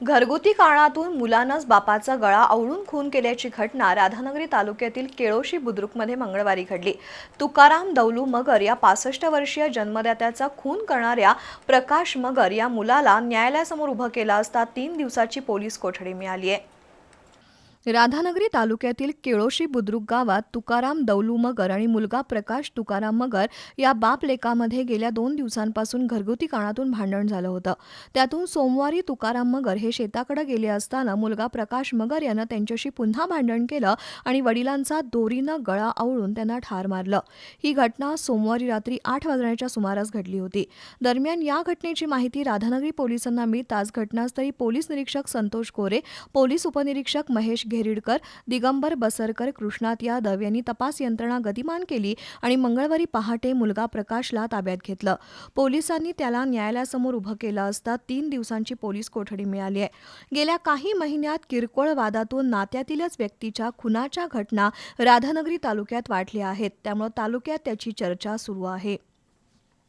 घरगुती कारणातून मुलानंच बापाचा गळा आवळून खून केल्याची घटना राधानगरी तालुक्यातील केळोशी बुद्रुकमध्ये मंगळवारी घडली. तुकाराम दौलू मगर या पासष्ट वर्षीय जन्मदात्याचा खून करणाऱ्या प्रकाश मगर या मुलाला न्यायालयासमोर उभं केलं असता तीन दिवसाची पोलीस कोठडी मिळाली आहे. राधानगरी तालुक्यातील केळोशी बुद्रुक गावात तुकाराम दौलू मगर आणि मुलगा प्रकाश तुकाराम मगर या बाप लेकामध्ये गेल्या दोन दिवसांपासून घरगुती काणातून भांडण झालं होतं. त्यातून सोमवारी तुकाराम मगर हे शेताकडे गेले असताना मुलगा प्रकाश मगर यानं त्यांच्याशी पुन्हा भांडण केलं आणि वडिलांचा दोरीनं गळा आवळून त्यांना ठार मारलं. ही घटना सोमवारी रात्री आठ वाजण्याच्या सुमारास घडली होती. दरम्यान या घटनेची माहिती राधानगरी पोलिसांना मिळताच घटनास्थळी पोलीस निरीक्षक संतोष कोरे पोलीस उपनिरीक्षक महेश घेरीडकर दिगंबर बसरकर कृष्णात यादव यांनी तपास यंत्रणा गतिमान केली आणि मंगळवारी पहाटे मुलगा प्रकाशला ताब्यात घेतलं. पोलिसांनी त्याला न्यायालयासमोर उभं केलं असता तीन दिवसांची पोलीस कोठडी मिळाली आहे. गेल्या काही महिन्यात किरकोळ वादातून नात्यातीलच व्यक्तीच्या खुनाच्या घटना राधानगरी तालुक्यात वाढल्या आहेत. त्यामुळे तालुक्यात त्याची चर्चा सुरू आहे.